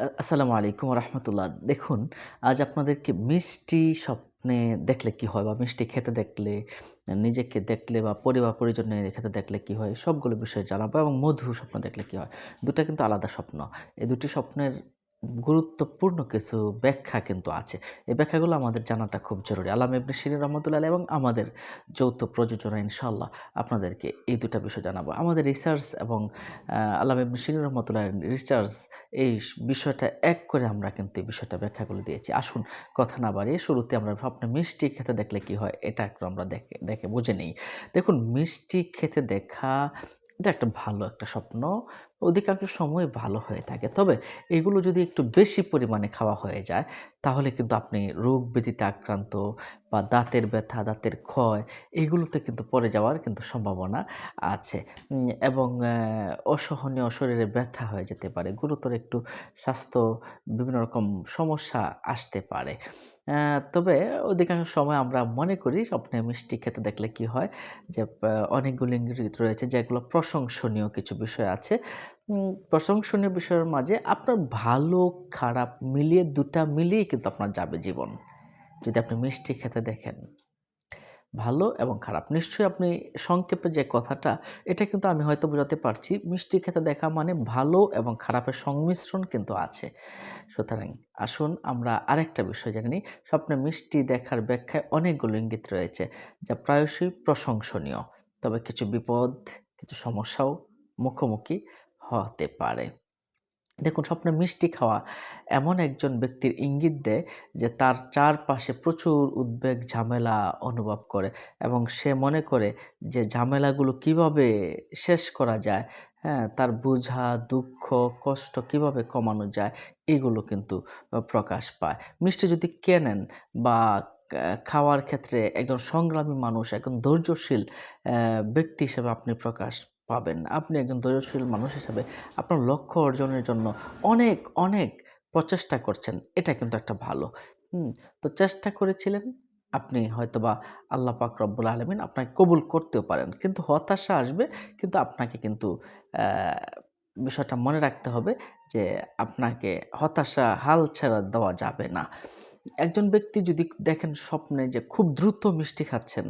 আসসালামু আলাইকুম রহমতুল্লাহ দেখুন, আজ আপনাদেরকে মিষ্টি স্বপ্নে দেখলে কি হয় বা মিষ্টি খেতে দেখলে, নিজেকে দেখলে বা পরিবার পরিজনের খেতে দেখলে কি হয়, সবগুলো বিষয়ে জানাব এবং মধুর স্বপ্ন দেখলে কি হয়। দুটা কিন্তু আলাদা স্বপ্ন। এই দুটি স্বপ্নের গুরুত্বপূর্ণ কিছু ব্যাখ্যা কিন্তু আছে। এই ব্যাখ্যাগুলো আমাদের জানাটা খুব জরুরি। আলাম ইবনে শিরিন রহমতুল্লাহ এবং আমাদের যৌথ প্রযোজনা ইনশাল্লাহ আপনাদেরকে এই দুটা বিষয় জানাব। আমাদের রিসার্চ এবং আল্লাহ ইবনে শিরিন রহমতুল্লাহ রিসার্চ এই বিষয়টা এক করে আমরা কিন্তু এই বিষয়টা ব্যাখ্যাগুলো দিয়েছি। আসুন, কথা না বাড়িয়ে শুরুতে আমরা স্বপ্নে মিষ্টি খেতে দেখলে কি হয়, এটা একটু আমরা দেখে দেখে বুঝে নিই। দেখুন, মিষ্টি খেতে দেখা, এটা একটা ভালো একটা স্বপ্ন। অধিকাংশ সময় ভালো হয়ে থাকে। তবে এগুলো যদি একটু বেশি পরিমাণে খাওয়া হয়ে যায়, তাহলে কিন্তু আপনি রোগ ব্যাধিতে আক্রান্ত বা দাঁতের ব্যথা, দাঁতের ক্ষয় এগুলোতে কিন্তু পড়ে যাওয়ার কিন্তু সম্ভাবনা আছে। এবং অসহনীয় শরীরে ব্যথা হয়ে যেতে পারে, গুরুতর একটু স্বাস্থ্য বিভিন্ন রকম সমস্যা আসতে পারে। তবে অধিকাংশ সময় আমরা মনে করি স্বপ্নে মিষ্টি খেতে দেখলে কি হয় যে অনেকগুলো ইঙ্গিত রয়েছে, যেগুলো প্রশংসনীয় কিছু বিষয় আছে। প্রশংসনীয় বিষয়ের মাঝে আপনার ভালো, খারাপ মিলিয়ে দুটা মিলিয়ে কিন্তু আপনার যাবে জীবন। যদি আপনি মিষ্টি খেতে দেখেন, ভালো এবং খারাপ, নিশ্চয়ই আপনি সংক্ষেপে যে কথাটা, এটা কিন্তু আমি হয়তো বোঝাতে পারছি, মিষ্টি খেতে দেখা মানে ভালো এবং খারাপের সংমিশ্রণ কিন্তু আছে। সুতরাং আসুন আমরা আরেকটা বিষয় জানি স্বপ্নে মিষ্টি দেখার ব্যাখ্যায় অনেকগুলো ইঙ্গিত রয়েছে, যা প্রায়শই প্রশংসনীয়। তবে কিছু বিপদ, কিছু সমস্যাও মুখোমুখি হতে পারে। দেখুন, স্বপ্নে মিষ্টি খাওয়া এমন একজন ব্যক্তির ইঙ্গিত দেয় যে তার চারপাশে প্রচুর উদ্বেগ, ঝামেলা অনুভব করে এবং সে মনে করে যে ঝামেলাগুলো কীভাবে শেষ করা যায় হ্যাঁ তার বোঝা, দুঃখ, কষ্ট কীভাবে কমানো যায়, এগুলো কিন্তু প্রকাশ পায়। মিষ্টি যদি কেনেন বা খাওয়ার ক্ষেত্রে একজন সংগ্রামী মানুষ, একজন ধৈর্যশীল ব্যক্তি হিসেবে আপনি প্রকাশ পাবেন। আপনি একজন ধৈর্যশীল মানুষ হিসাবে আপনার লক্ষ্য অর্জনের জন্য অনেক অনেক প্রচেষ্টা করছেন। এটা কিন্তু একটা ভালো। হুম, তো চেষ্টা করেছিলেন, আপনি হয়তোবা আল্লাহ পাক রব্বুল আলমিন আপনাকে কবুল করতেও পারেন। কিন্তু হতাশা আসবে, কিন্তু আপনাকে কিন্তু বিষয়টা মনে রাখতে হবে যে আপনাকে হতাশা হাল ছেড়া দেওয়া যাবে না। একজন ব্যক্তি যদি দেখেন স্বপ্নে যে খুব দ্রুত মিষ্টি খাচ্ছেন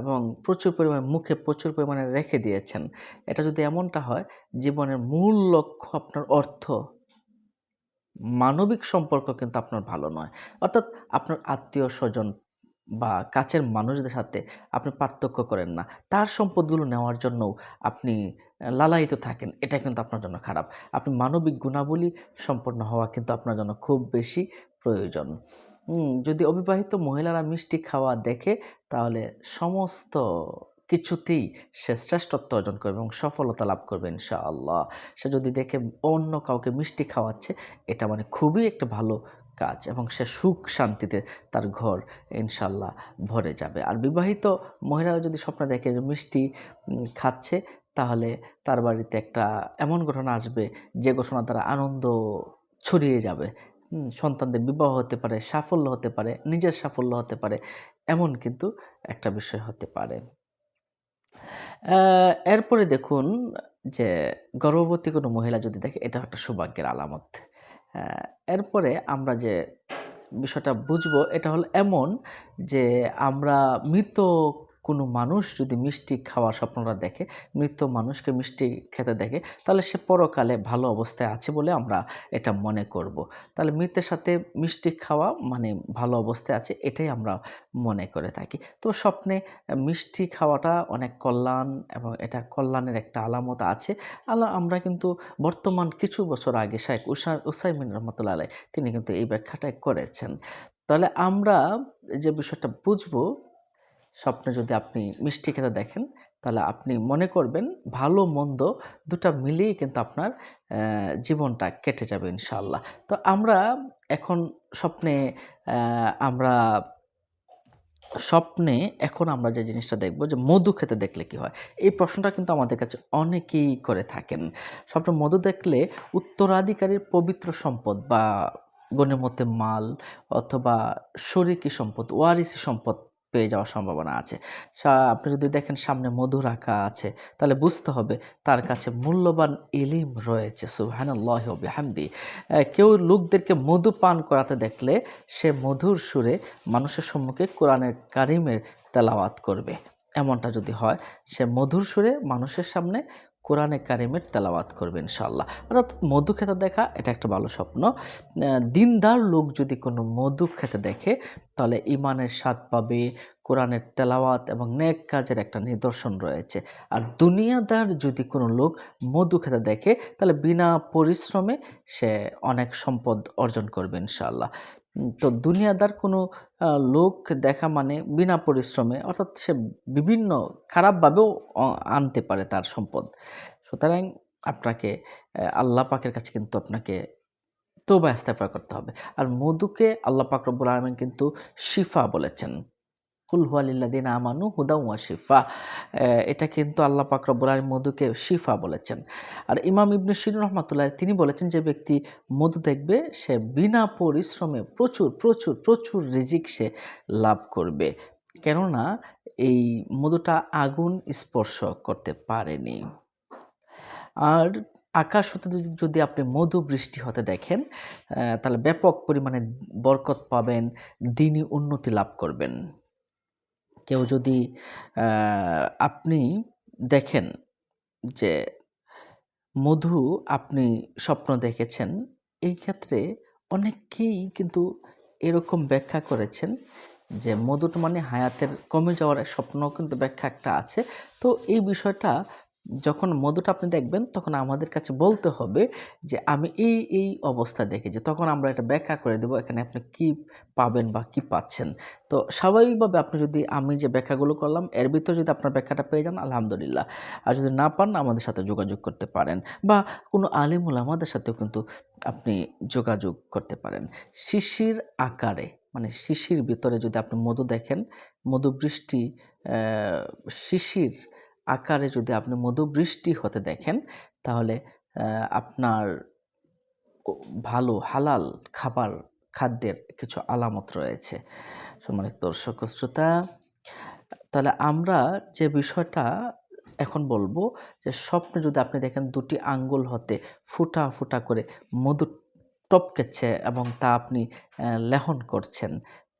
এবং প্রচুর পরিমাণে মুখে প্রচুর পরিমাণে রেখে দিয়েছেন, এটা যদি এমনটা হয়, জীবনের মূল লক্ষ্য আপনার অর্থ, মানবিক সম্পর্ক কিন্তু আপনার ভালো নয়। অর্থাৎ আপনার আত্মীয় স্বজন বা কাছের মানুষদের সাথে আপনি পার্থক্য করেন না। তার সম্পদগুলো নেওয়ার জন্যও আপনি লালায়িত থাকেন। এটা কিন্তু আপনার জন্য খারাপ। আপনি মানবিক গুণাবলী সম্পন্ন হওয়া কিন্তু আপনার জন্য খুব বেশি প্রয়োজন। যদি অবিবাহিত মহিলারা মিষ্টি খাওয়া দেখে, তাহলে সমস্ত কিছুতেই সে শ্রেষ্ঠত্ব অর্জন করবে এবং সফলতা লাভ করবে ইনশাআল্লাহ। সে যদি দেখে অন্য কাউকে মিষ্টি খাওয়াচ্ছে, এটা মানে খুবই একটা ভালো কাজ এবং সে সুখ শান্তিতে তার ঘর ইনশাল্লাহ ভরে যাবে। আর বিবাহিত মহিলারা যদি স্বপ্ন দেখে মিষ্টি খাচ্ছে, তাহলে তার বাড়িতে একটা এমন ঘটনা আসবে যে ঘটনা দ্বারা আনন্দ ছড়িয়ে যাবে। সন্তানদের বিবাহ হতে পারে, সাফল্য হতে পারে, নিজের সাফল্য হতে পারে, এমন কিন্তু একটা বিষয় হতে পারে। এরপরে দেখুন যে গর্ভবতী কোনো মহিলা যদি দেখে এটা একটা সৌভাগ্যের আলামত। এরপরে আমরা যে বিষয়টা বুঝব এটা হলো এমন যে আমরা মৃত কোনো মানুষ যদি মিষ্টি খাওয়ার স্বপ্নটা দেখে, মৃত মানুষকে মিষ্টি খেতে দেখে, তাহলে সে পরকালে ভালো অবস্থায় আছে বলে আমরা এটা মনে করব। তাহলে মৃতের সাথে মিষ্টি খাওয়া মানে ভালো অবস্থায় আছে এটাই আমরা মনে করে থাকি। তো স্বপ্নে মিষ্টি খাওয়াটা অনেক কল্যাণ এবং এটা কল্যাণের একটা আলামত আছে। আল্লাহ আমরা কিন্তু বর্তমান কিছু বছর আগে শাহেক উষা উসাইমিন রহমতুল্লাহ তিনি কিন্তু এই ব্যাখ্যাটাই করেছেন। তাহলে আমরা যে বিষয়টা বুঝব স্বপ্নে যদি আপনি মিষ্টি খেতে দেখেন, তাহলে আপনি মনে করবেন ভালো, মন্দ দুটা মিলিয়েই কিন্তু আপনার জীবনটা কেটে যাবে ইনশাল্লাহ তো আমরা এখন স্বপ্নে আমরা স্বপ্নে এখন আমরা যে জিনিসটা দেখব যে মধু খেতে দেখলে কি হয়? এই প্রশ্নটা কিন্তু আমাদের কাছে অনেকেই করে থাকেন। স্বপ্নে মধু দেখলে উত্তরাধিকারীর পবিত্র সম্পদ বা গণের মধ্যে মাল অথবা শরিকি সম্পদ ওয়ারিসি সম্পদ পেয়ে যাওয়ার সম্ভাবনা আছে। আপনি যদি দেখেন সামনে মধু রাখা আছে, তাহলে বুঝতে হবে তার কাছে মূল্যবান ইলিম রয়েছে, সুবহানাল্লাহ বিহামদি। কেউ লোকদেরকে মধু পান করাতে দেখলে সে মধুর সুরে মানুষের সম্মুখে কোরআনের কারিমের তেলাওয়াত করবে। এমনটা যদি হয়, সে মধুর সুরে মানুষের সামনে কোরআনে কারিমের তেলাওয়াত করবে ইনশাল্লাহ অর্থাৎ মধু খেতে দেখা এটা একটা ভালো স্বপ্ন। দিনদার লোক যদি কোনো মধু খেতে দেখে তাহলে ইমানের স্বাদ পাবে কোরআনের তেলাওয়াত এবং নেক কাজের একটা নিদর্শন রয়েছে। আর দুনিয়াদার যদি কোনো লোক মধু খেতে দেখে তাহলে বিনা পরিশ্রমে সে অনেক সম্পদ অর্জন করবে ইনশাআল্লাহ। উম, তো দুনিয়াদার কোনো লোক দেখা মানে বিনা পরিশ্রমে অর্থাৎ সে বিভিন্ন খারাপভাবেও আনতে পারে তার সম্পদ। সুতরাং আপনাকে আল্লাহ পাকের কাছে কিন্তু আপনাকে তোবা ইস্তেফার করতে হবে। আর মধুকে আল্লাহ পাক রব্বুল আলমিন কিন্তু শিফা বলেছেন। কুল হুয়ালিল্লাদিন আমানু হুদা ওয়া শিফা। এটা কিন্তু আল্লাহ পাক রব্বুল আলমিন মধুকে শিফা বলেছেন। আর ইমাম ইবনে শির রহমাতুল্লাহ, তিনি বলেছেন যে ব্যক্তি মধু দেখবে, সে বিনা পরিশ্রমে প্রচুর প্রচুর প্রচুর রিজিক সে লাভ করবে। কেননা এই মধুটা আগুন স্পর্শ করতে পারেনি। আর আকাশ হতে যদি আপনি মধু বৃষ্টি হতে দেখেন তাহলে ব্যাপক পরিমাণে বরকত পাবেন, দিনই উন্নতি লাভ করবেন। কেউ যদি আপনি দেখেন যে মধু আপনি স্বপ্ন দেখেছেন, এই ক্ষেত্রে অনেকেই কিন্তু এরকম ব্যাখ্যা করেছেন যে মধুটা মানে হায়াতের কমে যাওয়ার স্বপ্ন কিন্তু ব্যাখ্যা একটা আছে। তো এই বিষয়টা যখন মধুটা আপনি দেখবেন, তখন আমাদের কাছে বলতে হবে যে, আমি এই এই অবস্থা দেখেছি। তখন আমরা এটা ব্যাখ্যা করে দেবো, এখানে আপনি কি পাবেন বা কি পাচ্ছেন। তো স্বাভাবিকভাবে আপনি যদি, আমি যে ব্যাখ্যাগুলো করলাম, এর ভিতরে যদি আপনার ব্যাখ্যাটা পেয়ে যান, আলহামদুলিল্লাহ। আর যদি না পান, আমাদের সাথে যোগাযোগ করতে পারেন। বা কোনো আলিমুল আমাদের সাথেও কিন্তু আপনি যোগাযোগ করতে পারেন। শিশির আকারে মানে শিশির ভিতরে যদি আপনি মধু দেখেন মধু বৃষ্টি শিশির আকারে যদি আপনি মধু বৃষ্টি হতে দেখেন, তাহলে আপনার ভালো, হালাল খাবার, খাদ্যের কিছু আলামত রয়েছে। সম্মানিত দর্শক শ্রোতা, তাহলে আমরা যে বিষয়টা এখন বলব, যে স্বপ্নে যদি আপনি দেখেন দুটি আঙ্গুল হতে ফুটা ফুটা করে মধু টপকেছে এবং তা আপনি লেহন করছেন,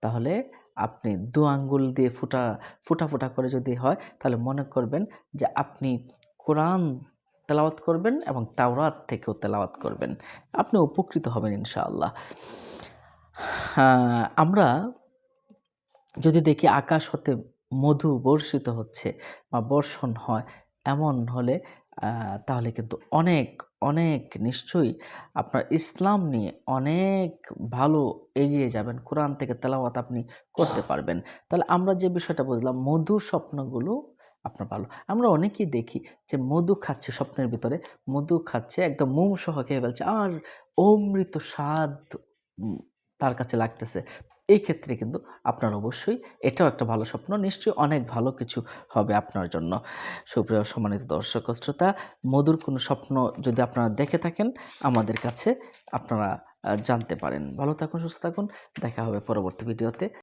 তাহলে আপনি দু আঙ্গুল দিয়ে ফুটা ফুটা ফুটা করে যদি হয়, তাহলে মনে করবেন যে আপনি কোরআন তেলাওয়াত করবেন এবং তাওরাত থেকেও তেলাওয়াত করবেন। আপনি উপকৃত হবেন ইনশাআল্লাহ। আমরা যদি দেখি আকাশ হতে মধু বর্ষিত হচ্ছে বা বর্ষণ হয়, এমন হলে তাহলে কিন্তু অনেক অনেক নিশ্চয়ই আপনার ইসলাম নিয়ে অনেক ভালো এগিয়ে যাবেন। কোরআন থেকে তেলাওয়াত আপনি করতে পারবেন। তাহলে আমরা যে বিষয়টা বুঝলাম, মধুর স্বপ্নগুলো আপনার ভালো। আমরা অনেকেই দেখি যে মধু খাচ্ছে স্বপ্নের ভিতরে, মধু খাচ্ছে, একদম মোম সহ খেয়ে ফেলছে, আর অমৃত স্বাদ তার কাছে লাগতেছে। এই ক্ষেত্রে কিন্তু আপনার অবশ্যই এটাও একটা ভালো স্বপ্ন। নিশ্চয়ই অনেক ভালো কিছু হবে আপনার জন্য। সুপ্রিয় সম্মানিত দর্শক শ্রোতা, মধুর কোনো স্বপ্ন যদি আপনারা দেখে থাকেন, আমাদের কাছে আপনারা জানতে পারেন। ভালো থাকুন, সুস্থ থাকুন। দেখা হবে পরবর্তী ভিডিওতে।